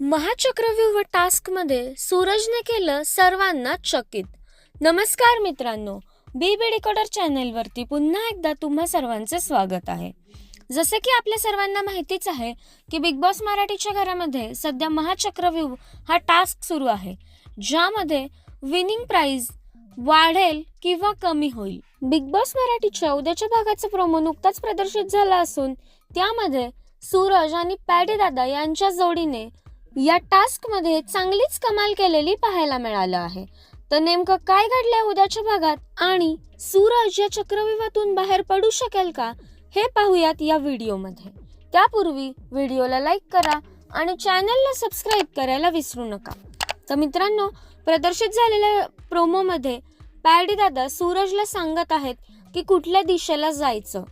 महाचक्रव्यूह टास्कमध्ये सूरजने केलं सर्वांना चकित. नमस्कार मित्रांनो बी बी डिकोडर चॅनेलवरती पुन्हा एकदा तुम्हा सर्वांचे स्वागत आहे. जसे की आपल्या सर्वांना माहितीच आहे की बिग बॉस मराठीच्या घरामध्ये सध्या महाचक्रव्यूह हा टास्क सुरू आहे ज्यामध्ये विनिंग प्राईज वाढेल किंवा कमी होईल. बिग बॉस मराठीच्या उद्याच्या भागाचा प्रोमो नुकताच प्रदर्शित झाला असून त्यामध्ये सूरज आणि पॅडे दादा यांच्या जोडीने या टास्कमध्ये चांगलीच कमाल केलेली पाहायला मिळालं आहे. तर नेमकं काय घडलंय उद्याच्या भागात? आणि सूरज या चक्रव्यूहातून बाहेर पडू शकेल का? हे पाहूयात या व्हिडिओमध्ये. त्यापूर्वी व्हिडिओला लाईक करा आणि चॅनलला सबस्क्राईब करायला विसरू नका. तर मित्रांनो प्रदर्शित झालेल्या प्रोमोमध्ये पॅडी दादा सूरजला सांगत आहेत की कुठल्या दिशेला जायचं.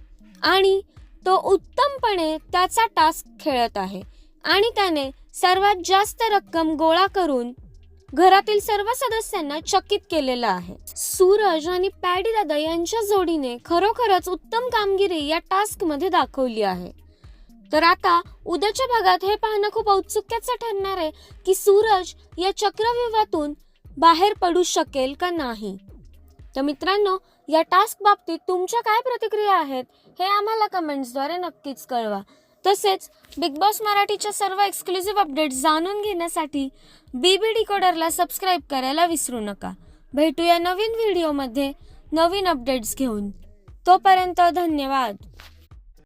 आणि तो उत्तमपणे त्याचा टास्क खेळत आहे. आणि त्याने सर्वात जास्त रक्कम गोळा करून घरातील सर्व सदस्यांना चकित केलेलं आहे. सूरज आणि पॅडी दादा यांच्या जोडीने खरोखरच उत्तम कामगिरी या टास्कमध्ये दाखवली आहे. तर आता उद्याच्या भागात हे पाहणं खूप औत्सुक्याचं ठरणार आहे की सूरज या चक्रव्यूहातून बाहेर पडू शकेल का नाही. तर मित्रांनो या टास्क बाबतीत तुमच्या काय प्रतिक्रिया आहेत हे आम्हाला कमेंट्सद्वारे नक्कीच कळवा. तसेच बिग बॉस मराठीच्या सर्व एक्सक्लुझिव्ह अपडेट्स जाणून घेण्यासाठी बी बी डिकोडरला सबस्क्राईब करायला विसरू नका. भेटूया नवीन व्हिडिओमध्ये नवीन अपडेट्स घेऊन. तोपर्यंत धन्यवाद.